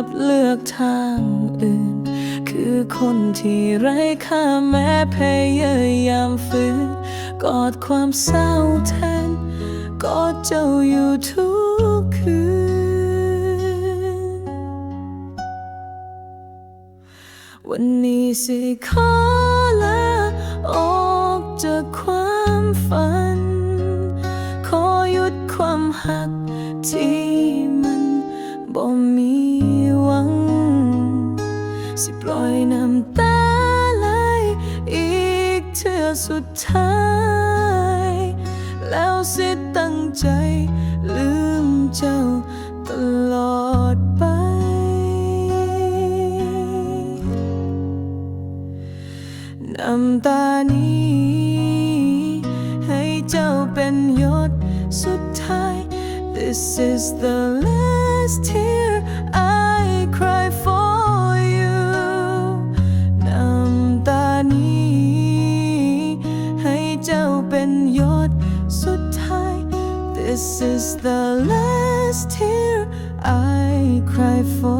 ลับเลือกทางอื่น คือคนที่ไร้ค่าแม้พยายามฝืนกอดความเศร้าแทนกอดเจ้าอยู่ทุกคืน วันนี้สิขอลาออกจากความฝัน ขอหยุดความหักที่มันบ่มี สิปล่อยน้ำตาไหลอีกเทื่อสุดท้าย แล้วสิตั้งใจ ลืมเจ้าตลอดไป น้ำตานี้ ให้เจ้าเป็นหยดสุดท้าย This is the last tear I This is the last tear I cry for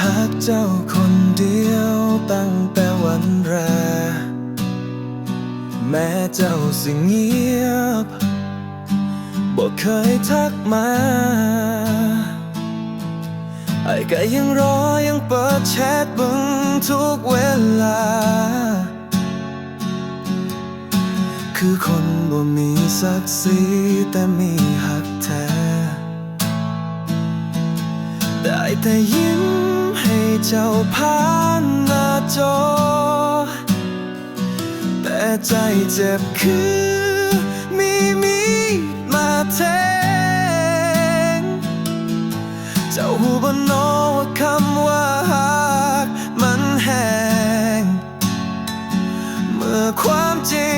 หักเจ้าคนเดียวตั้งแต่วันแรก แม้เจ้าสิเงียบบอกเคยทักมาไอ้ก็ยังรอยังเปิดแชทบึงทุกเวลา คือคนบ่มีศักดิ์ศรีแต่มีหักแท้ได้แต่ยิ้ม เจ้าผ่านหน้าจอ แต่ใจเจ็บคือมีมีดมาแทง เจ้าหูบนนอว่าคำว่าหักมันแห้ง เมื่อความจริง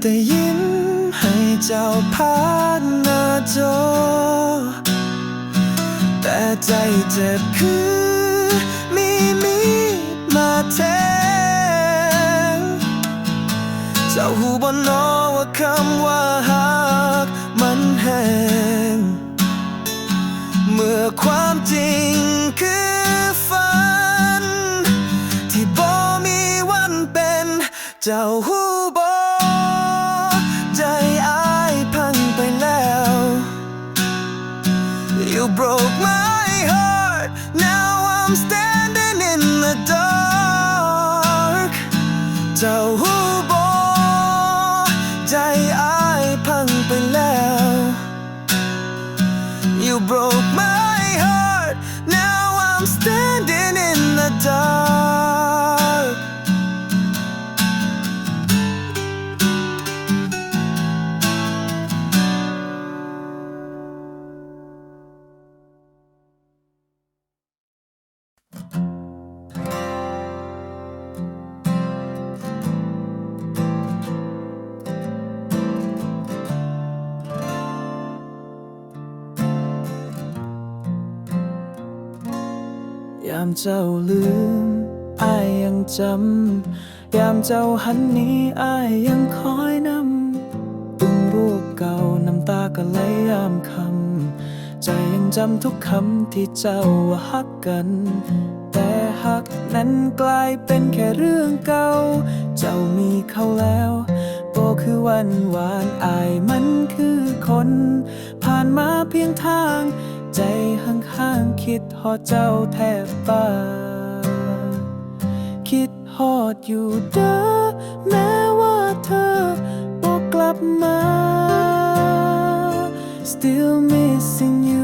แต่ยิ้มให้เจ้าผ่านหน้าจอ แต่ใจเจ็บคือมีมีมาแทงเจ้าหูบนนอว่าคำว่าหักมันแห้งเมื่อความจริงคือฝัน ที่บ่มีวันเป็นเจ้าหู เจ้ามเจ้าลืมอายยังจำ ยามเจ้าหันหนี้อายยังคอยนำตึงรูปเก่าน้ำตาก็ไหลยามคำ ใจยังจำทุกคำที่เจ้าว่าฮักกัน แต่ฮักนั้นกลายเป็นแค่เรื่องเก่า เจ้ามีเขาแล้วโบคือวันหวานอายมันคือคน ผ่านมาเพียงทาง ใจห่างๆคิดฮอดเจ้าแทบตายคิดฮอดอยู่เด้อแม้ว่าเธอบอกกลับมา Still missing you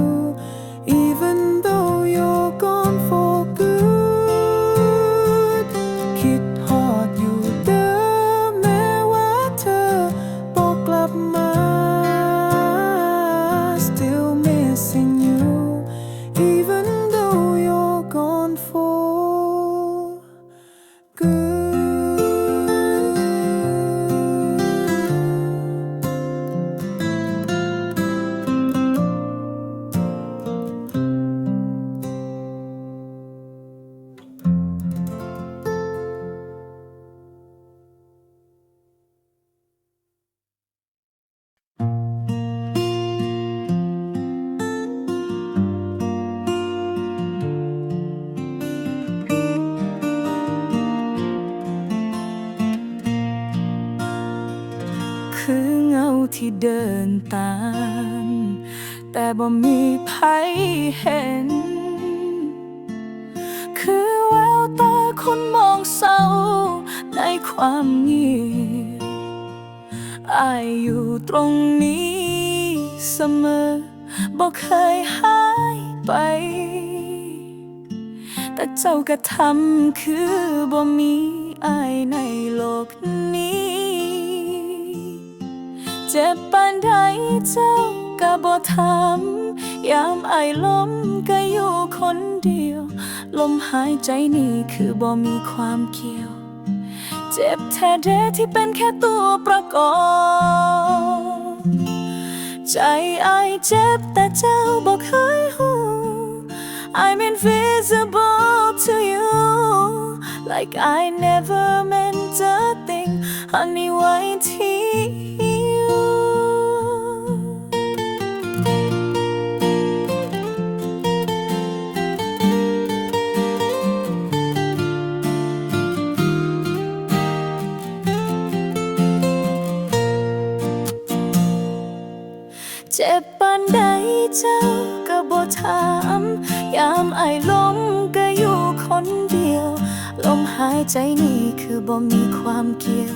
เดินตาม แต่บ่มีภัยเห็น คือแววตาคนมองเศร้าในความเงียบอายอยู่ตรงนี้เสมอบ่เคยหายไป แต่เจ้าก็ทำคือบ่มีอายในโลกนี้ เจ็บปานใดเจ้าก็บ่ทำยามไอล้มก็อยู่คนเดียว ลมหายใจนี่คือบ่มีความเกี่ยว เจ็บแท้เดที่เป็นแค่ตัวประกอบ ใจไอเจ็บแต่เจ้าบ่เคยหู I'm invisible to you like I never meant a thing honey why to you เเจ้าก็บ่ถาม ยามไอล้มก็อยู่คนเดียว ลมหายใจนี่คือบ่มีความเกี่ยว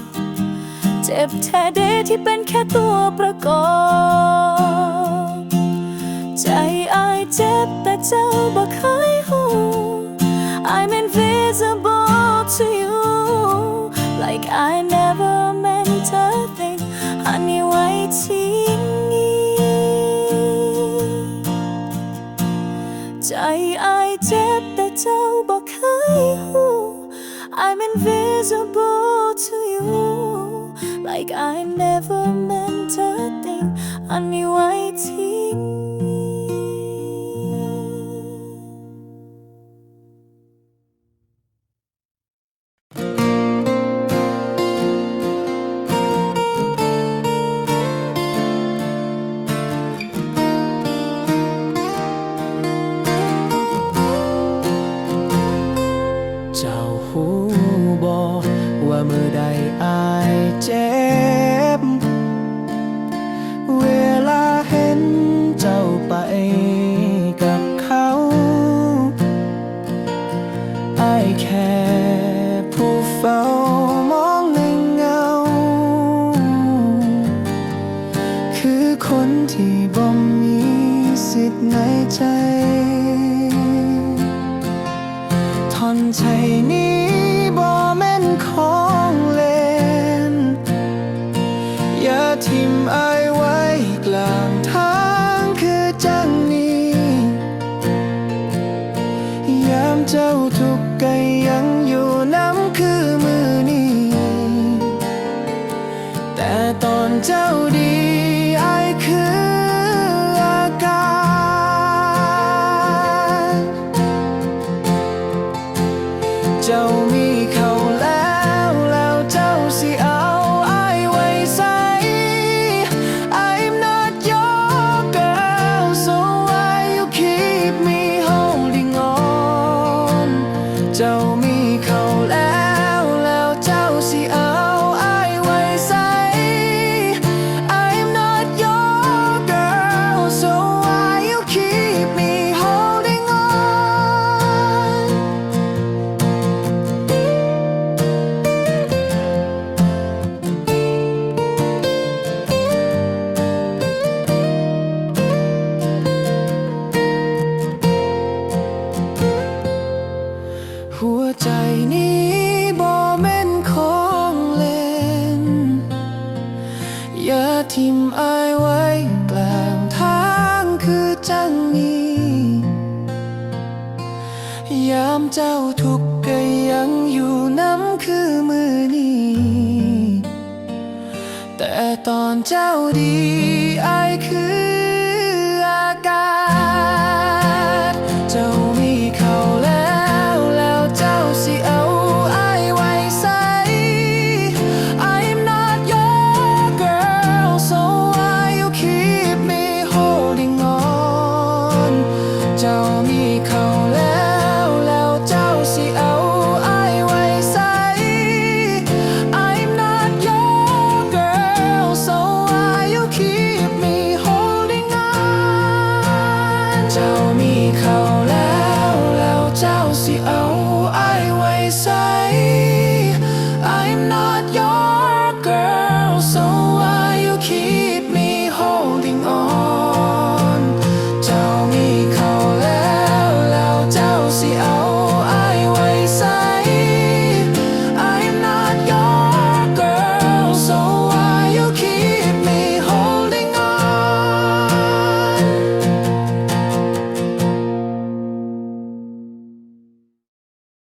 เจ็บแท้เดที่เป็นแค่ตัวประกอบ ใจอายเจ็บแต่เจ้าบ่เคยหู I'm invisible เจ้าบ่เคยหู I'm invisible to you like I never meant a thing honey waiting เใจ ทอนใจนี้ คือมือนี้แต่ตอนเจ้าดีไอคืออากาศ เจ้ามีเขาแล้วแล้วเจ้าสิเอาไอไว้ใส่ I'm not your girl so why you keep me holding on เจ้ามีเขา